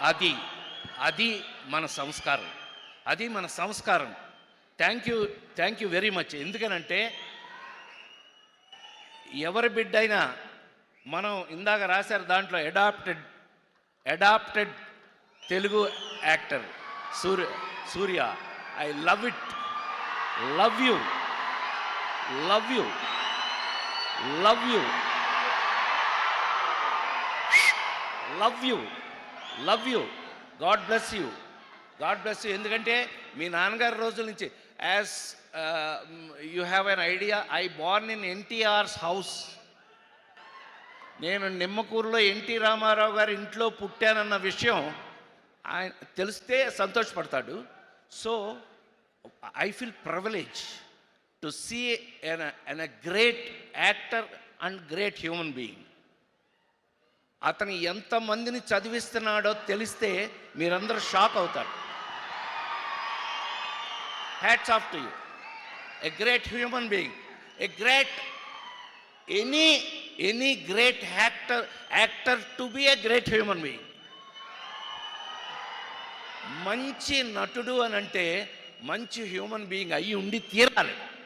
అది అది మన సంస్కారం. అది మన సంస్కారం. Thank you thank you very much ఎందుకనంటే ఎవరి బిడ్డైనా మనం ఇందాక రాశారు దాంట్లో adapted adapted Telugu actor Surya Surya I love it love you love you love you love you love you. God bless you. God bless you. ఎందుకంటే మీ నాన్నగారి రోజుల నుంచి as you have an idea I born in NTR's house. నేను నిమ్మకూరులో NT Ramarao గారి ఇంట్లో పుట్టానన్న విషయం ఆయన తెలిస్తే సంతోషపడతాడు. So I feel privilege to see an an a great actor and great human being. అతను ఎంతమందిని చదివిస్తున్నాడో తెలిస్తే మీరందరూ షాక్ అవుతారు. Hats off to you a great human being a great any any great actor actor to be a great human being మంచి నటుడు అని అంటే మంచి హ్యూమన్ బీయింగ్ అయ్యి ఉండి తీరాలి.